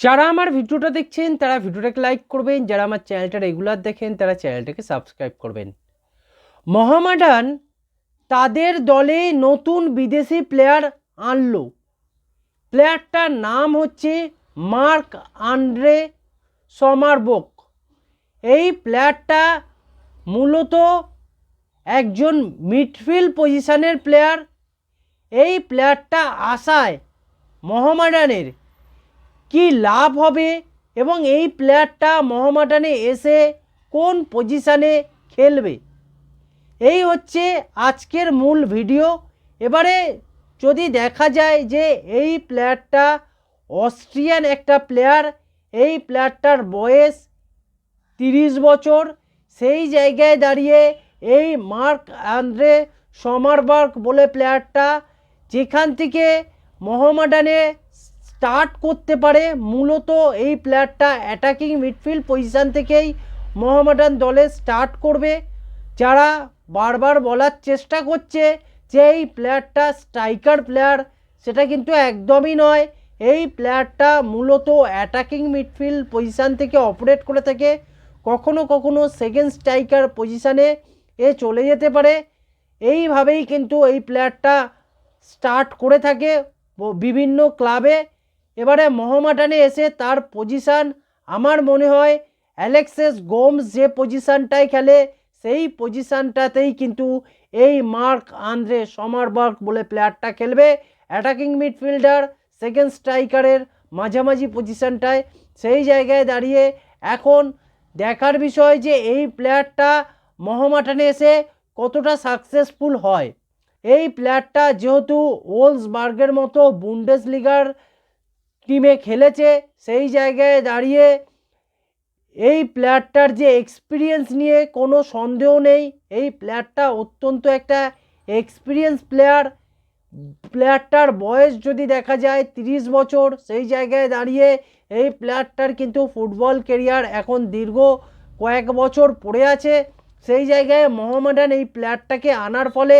যারা আমার ভিডিওটা দেখছেন, তারা ভিডিওটাকে লাইক করবেন। যারা আমার চ্যানেলটা রেগুলার দেখেন, তারা চ্যানেলটাকে সাবস্ক্রাইব করবেন। মহামাডান তাদের দলে নতুন বিদেশি প্লেয়ার আনলো। প্লেয়ারটার নাম হচ্ছে মার্ক আন্ড্রে সমারবোক। এই প্লেয়ারটা মূলত একজন মিডফিল্ড পজিশনের প্লেয়ার এই প্লেয়ারটা আসায় মোহামেডানের কি লাভ হবে? এবং এই প্লেয়ারটা মোহামেডানে এসে কোন পজিশানে খেলবে? এই হচ্ছে আজকের মূল ভিডিও এবারে যদি দেখা যায় যে এই প্লেয়ারটা অস্ট্রিয়ান একটা প্লেয়ার এই প্লেয়ারটার বয়স তিরিশ বছর, সেই জায়গায় দাঁড়িয়ে এই মার্ক আন্দ্রে সমারবার্গ বলে প্লেয়ারটা যেখান থেকে মোহামেডানে স্টার্ট করতে পারে। মূলত এই প্লেয়ারটা অ্যাটাকিং মিডফিল্ড পজিশান থেকেই মোহামেডান দলে স্টার্ট করবে। যারা বারবার বলার চেষ্টা করছে যে এই প্লেয়ারটা স্ট্রাইকার প্লেয়ার সেটা কিন্তু একদমই নয়। এই প্লেয়ারটা মূলত অ্যাটাকিং মিডফিল্ড পজিশান থেকে অপারেট করে থাকে। কখনো কখনো সেকেন্ড স্ট্রাইকার পজিশানে এ চলে যেতে পারে। এইভাবেই কিন্তু এই প্লেয়ারটা স্টার্ট করে থাকে বিভিন্ন ক্লাবে এবারে মোহামেডানে এসে তার পজিশান আমার মনে হয় অ্যালেক্সেস গোমস যে পজিশানটায় খেলে, সেই পজিশানটাতেই কিন্তু এই মার্ক আন্দ্রে সমারবার্গ বলে প্লেয়ারটা খেলবে। অ্যাটাকিং মিডফিল্ডার সেকেন্ড স্ট্রাইকারের মাঝামাঝি পজিশানটায় সেই জায়গায় দাঁড়িয়ে এখন দেখার বিষয় যে এই প্লেয়ারটা মোহামেডানে এসে কতটা সাকসেসফুল হয়। এই প্লেয়ারটা যেহেতু ওলসবার্গের মতো বুন্ডেস লিগার টিমে খেলেছে, সেই জায়গায় দাঁড়িয়ে এই প্লেয়ারটার যে এক্সপিরিয়েন্স নিয়ে কোনো সন্দেহ নেই। এই প্লেয়ারটা অত্যন্ত একটা এক্সপিরিয়েন্স প্লেয়ার প্লেয়ারটার বয়স যদি দেখা যায় তিরিশ বছর, সেই জায়গায় দাঁড়িয়ে এই প্লেয়ারটার কিন্তু ফুটবল কেরিয়ার এখন দীর্ঘ কয়েক বছর পড়ে আছে। সেই জায়গায় মোহামেডান এই প্লেয়ারটাকে আনার ফলে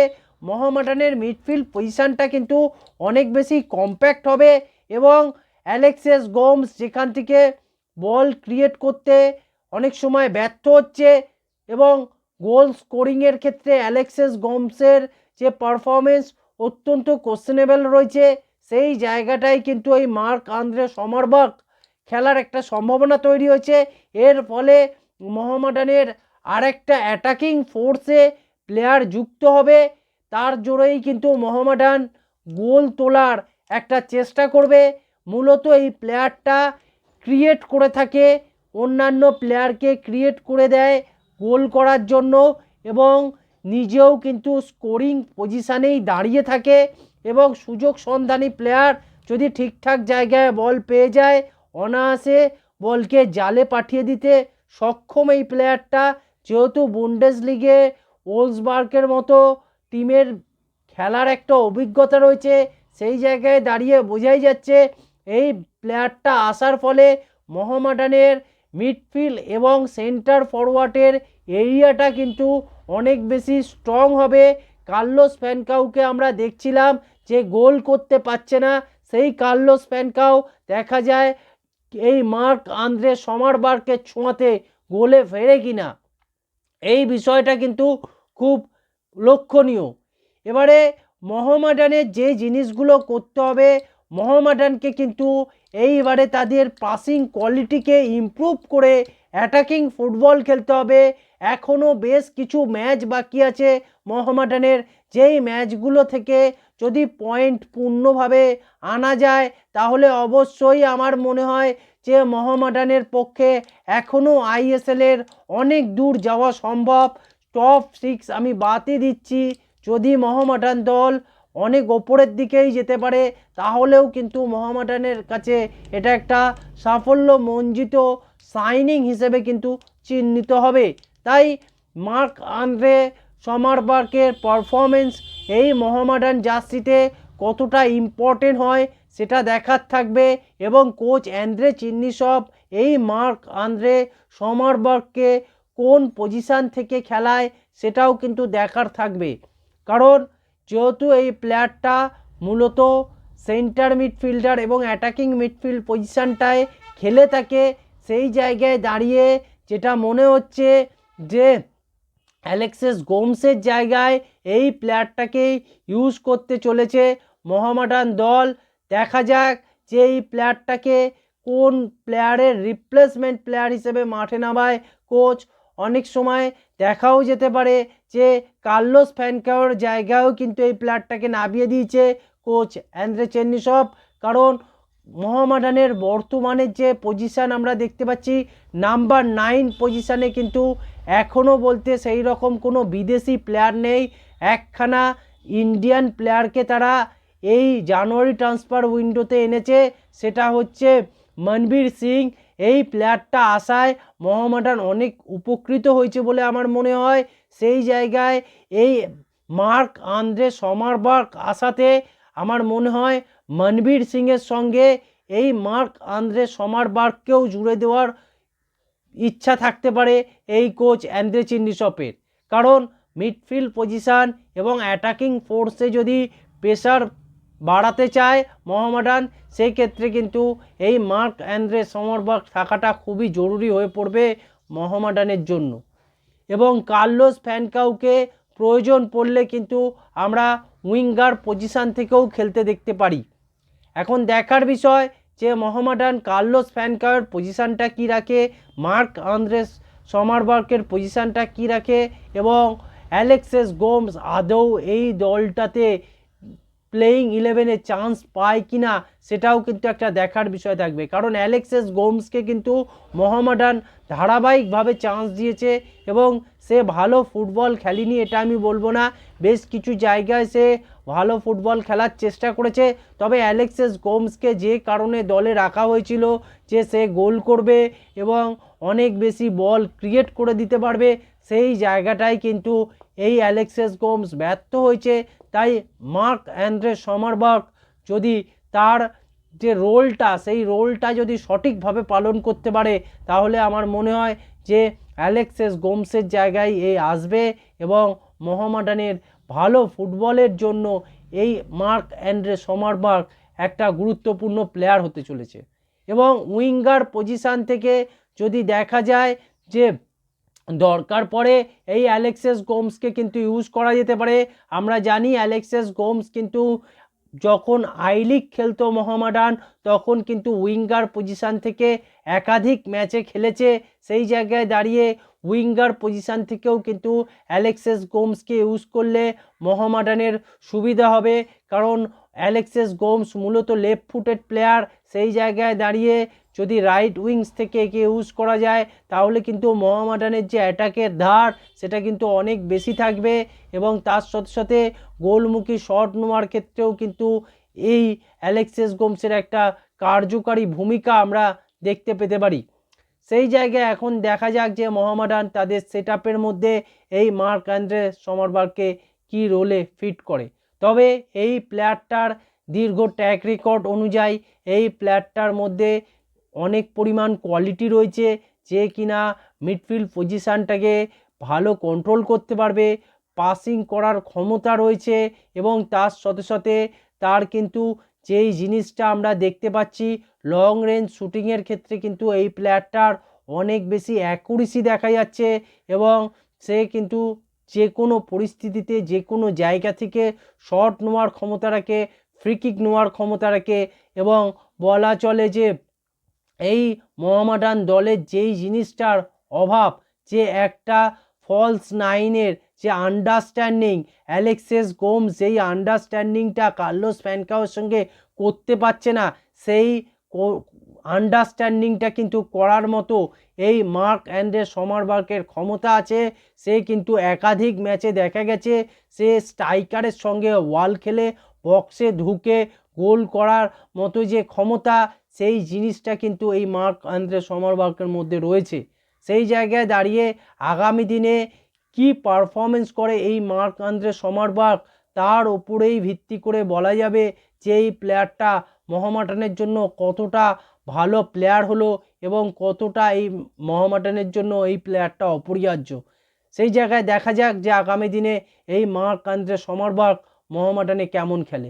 মোহামেডানের মিডফিল্ড পজিশানটা কিন্তু অনেক বেশি কম্প্যাক্ট হবে এবং অ্যালেক্সেস গোমস যেখান থেকে বল ক্রিয়েট করতে অনেক সময় ব্যর্থ হচ্ছে এবং গোল স্কোরিংয়ের ক্ষেত্রে অ্যালেক্সেস গোমসের যে পারফরমেন্স অত্যন্ত কোশ্চেনেবল রয়েছে, সেই জায়গাটায় কিন্তু এই মার্ক আন্দ্রে সমরবাক খেলার একটা সম্ভাবনা তৈরি হয়েছে। এর ফলে মোহামেডানের আরেকটা অ্যাটাকিং ফোর্সে প্লেয়ার যুক্ত হবে। তার জোরেই কিন্তু মোহামেডান গোল তোলার একটা চেষ্টা করবে। মূলত এই প্লেয়ারটা ক্রিয়েট করে থাকে, অন্যান্য প্লেয়ারকে ক্রিয়েট করে দেয় গোল করার জন্য এবং নিজেও কিন্তু স্কোরিং পজিশানেই দাঁড়িয়ে থাকে এবং সুযোগ সন্ধানী প্লেয়ার যদি ঠিকঠাক জায়গায় বল পেয়ে যায়, অনায়াসে বলকে জালে পাঠিয়ে দিতে সক্ষম এই প্লেয়ারটা। যেহেতু বুন্ডেস লিগে ওলসবার্গের মতো টিমের খেলার একটা অভিজ্ঞতা রয়েছে, সেই জায়গায় দাঁড়িয়ে বোঝাই যাচ্ছে এই প্লেয়ারটা আসার ফলে মোহামেডানের মিডফিল্ড এবং সেন্টার ফরওয়ার্ডের এরিয়াটা কিন্তু অনেক বেশি স্ট্রং হবে। কার্লোস ফ্যানকাউকে আমরা দেখছিলাম যে গোল করতে পারছে না। সেই কার্লোস ফ্যানকাউ দেখা যায় এই মার্ক আন্দ্রে সমারবারকে ছোঁয়াতে গোলে ফেরে কিনা। এই বিষয়টা কিন্তু খুব লক্ষণীয়। এবারে মোহামেডানের যে জিনিসগুলো করতে হবে মোহামেডানকে কিন্তু এইবারে তাদের পাসিং কোয়ালিটিকে ইমপ্রুভ করে অ্যাটাকিং ফুটবল খেলতে হবে। এখনও বেশ কিছু ম্যাচ বাকি আছে মোহামেডানের যেই ম্যাচগুলো থেকে যদি পয়েন্ট পূর্ণভাবে আনা যায়, তাহলে অবশ্যই আমার মনে হয় যে মোহামেডানের পক্ষে এখনও আইএসএলের অনেক দূর যাওয়া সম্ভব। টপ সিক্স আমি বাদই দিচ্ছি। যদি মোহামেডান দল অনেক ওপরের দিকেই যেতে পারে, তাহলেও কিন্তু মোহামেডানের কাছে এটা একটা সাফল্য মঞ্জিত সাইনিং হিসেবে কিন্তু চিহ্নিত হবে। তাই মার্ক আন্দ্রে সমারবার্কের পারফরমেন্স এই মোহামেডান জার্সিতে কতটা ইম্পর্টেন্ট হয় সেটা দেখার থাকবে এবং কোচ অ্যান্দ্রে চিন্নিসব এই মার্ক আন্দ্রে সমারবার্গকে কোন পজিশান থেকে খেলায় সেটাও কিন্তু দেখার থাকবে। কারণ যেহেতু এই প্লেয়ারটা মূলত সেন্টার মিডফিল্ডার এবং অ্যাটাকিং মিডফিল্ড পজিশানটায় খেলে থাকে, সেই জায়গায় দাঁড়িয়ে যেটা মনে হচ্ছে যে অ্যালেক্সেস গোমসের জায়গায় এই প্লেয়ারটাকেই ইউজ করতে চলেছে মোহামেডান দল। দেখা যাক যে এই প্লেয়ারটাকে কোন প্লেয়ারের রিপ্লেসমেন্ট প্লেয়ার হিসেবে মাঠে নামায়। কোচ অনেক সময় দেখাও যেতে পারে যে কার্লোস ফ্যানকাওর জায়গায়ও কিন্তু এই প্লেয়ারটাকে নামিয়ে দিয়েছে কোচ অ্যান্দ্রে চেন্নিসব কারণ মোহামেডানের বর্তমানের যে পজিশান আমরা দেখতে পাচ্ছি, নাম্বার নাইন পজিশানে কিন্তু এখনও বলতে সেই রকম কোনো বিদেশি প্লেয়ার নেই। একখানা ইন্ডিয়ান প্লেয়ারকে তারা এই জানুয়ারি ট্রান্সফার উইন্ডোতে এনেছে, সেটা হচ্ছে মনবীর সিং। এই প্লেয়ারটা আসায় মোহামেডান অনেক উপকৃত হয়েছে বলে আমার মনে হয়। সেই জায়গায় এই মার্ক আন্দ্রে সমারবার্গ আসাতে আমার মনে হয় মনবীর সিংয়ের সঙ্গে এই মার্ক আন্দ্রে সমারবার্গকেও জুড়ে দেওয়ার ইচ্ছা থাকতে পারে এই কোচ অ্যান্দ্রে চিন্নিসপের। কারণ মিডফিল্ড পজিশান এবং অ্যাটাকিং ফোর্সে যদি প্রেশার বাড়াতে চায় মোহামেডান সেই ক্ষেত্রে কিন্তু এই মার্ক অ্যান্দ্রে সমরবাগ থাকাটা খুবই জরুরি হয়ে পড়বে মোহামেডানের জন্য। এবং কার্লোস ফ্যানকাউকে প্রয়োজন পড়লে কিন্তু আমরা উইঙ্গার পজিশান থেকেও খেলতে দেখতে পারি। এখন দেখার বিষয় যে মোহামেডান কার্লোস ফ্যানকাওয়ের পজিশানটা কী রাখে, মার্ক আন্দ্রেস সমারবার্গের পজিশানটা কী রাখে, এবং অ্যালেক্সেস গোমস আদৌ এই দলটাতে প্লেয়িং ইলেভেনে চান্স পায় কি না সেটাও কিন্তু একটা দেখার বিষয় থাকবে। কারণ অ্যালেক্সেস গোমসকে কিন্তু মোহামেডান ধারাবাহিকভাবে চান্স দিয়েছে এবং সে ভালো ফুটবল খেলেনি, এটা আমি বলব না। বেশ কিছু জায়গায় সে ভালো ফুটবল খেলার চেষ্টা করেছে। তবে অ্যালেক্সেস গোমসকে যে কারণে দলে রাখা হয়েছিল যে সে গোল করবে এবং অনেক বেশি বল ক্রিয়েট করে দিতে পারবে সেই জায়গাটায় কিন্তু এই অ্যালেক্সেস গোমস ব্যর্থ হয়েছে। তাই মার্ক অ্যান্ড্রে সমারবার্গ যদি তার যে রোলটা, সেই রোলটা যদি সঠিকভাবে পালন করতে পারে, তাহলে আমার মনে হয় যে অ্যালেক্সেস গোমসের জায়গায় এই আসবে এবং মোহামেডানের ভালো ফুটবলের জন্য এই মার্ক অ্যান্ড্রে সমারবার্গ একটা গুরুত্বপূর্ণ প্লেয়ার হতে চলেছে। এবং উইঙ্গার পজিশান থেকে যদি দেখা যায় যে দরকার পড়ে এই অ্যালেক্সেস গোমসকে কিন্তু ইউজ করা যেতে পারে। আমরা জানি অ্যালেক্সেস গোমস কিন্তু যখন আই লিগ খেলতো মোহামেডান, তখন কিন্তু উইঙ্গার পজিশান থেকে একাধিক ম্যাচে খেলেছে। সেই জায়গায় দাঁড়িয়ে উইঙ্গার পজিশান থেকেও কিন্তু অ্যালেক্সেস গোমসকে ইউজ করলে মোহামেডানের সুবিধা হবে। কারণ অ্যালেক্সেস গোমস মূলত লেফট ফুটেড প্লেয়ার সেই জায়গায় দাঁড়িয়ে যদি রাইট উইংস থেকে একে ইউজ করা যায়, তাহলে কিন্তু মোহামেডানের যে অ্যাটাকের ধার, সেটা কিন্তু অনেক বেশি থাকবে এবং তার সাথে সাথে গোলমুখী শট নেওয়ার ক্ষেত্রেও কিন্তু এই অ্যালেক্সেস গোমসের একটা কার্যকারী ভূমিকা আমরা দেখতে পেতে পারি। সেই জায়গায় এখন দেখা যাক যে মোহামেডান তাদের সেট মধ্যে এই মার্ক অ্যান্ড্রে সমরবার্গকে কী রোলে ফিট করে। তবে এই প্লেয়ারটার দীর্ঘ ট্র্যাক রেকর্ড অনুযায়ী এই প্লেয়ারটার মধ্যে অনেক পরিমাণ কোয়ালিটি রয়েছে যে কিনা মিডফিল্ড পজিশানটাকে ভালো কন্ট্রোল করতে পারবে পাসিং করার ক্ষমতা রয়েছে এবং তার সাথে সাথে তার কিন্তু যেই জিনিসটা আমরা দেখতে পাচ্ছি লং রেঞ্জ শ্যুটিংয়ের ক্ষেত্রে কিন্তু এই প্লেয়ারটার অনেক বেশি অ্যাকুরেসি দেখা যাচ্ছে এবং সে কিন্তু যে কোনো পরিস্থিতিতে যে কোনো জায়গা থেকে শট নেওয়ার ক্ষমতা রাখে ফ্রি কিক নেওয়ার ক্ষমতা রাখে এবং বলা চলে যে এই মোহামেডান দলের যেই জিনিসটার অভাব, যে একটা ফলস নাইনের যে আন্ডারস্ট্যান্ডিং অ্যালেক্সেস গোমস যেই আন্ডারস্ট্যান্ডিংটা কার্লোস ফ্যানকাওয়ের সঙ্গে করতে পারছে না, সেই আন্ডারস্ট্যান্ডিংটা কিন্তু করার মতো এই মার্ক অ্যান্ডের সমারবার্গের ক্ষমতা আছে, সে কিন্তু একাধিক ম্যাচে দেখা গেছে, সে স্ট্রাইকারের সঙ্গে ওয়াল খেলে বক্সে ঢুকে গোল করার মতো যে ক্ষমতা, সেই জিনিসটা কিন্তু এই মার্ক আন্দ্রে সমারবার্গের মধ্যে রয়েছে। সেই জায়গায় দাঁড়িয়ে আগামী দিনে কি পারফরমেন্স করে এই মার্ক আন্দ্রে সমারবার্গ তার ওপরেই ভিত্তি করে বলা যাবে যে এই প্লেয়ারটা মোহামেডানের জন্য কতটা ভালো প্লেয়ার হলো এবং কতটা এই মোহামেডানের জন্য এই প্লেয়ারটা অপরিহার্য। সেই জায়গায় দেখা যাক যে আগামী দিনে এই মার্ক আন্দ্রে সমারবার্গ মোহামেডানে কেমন খেলে।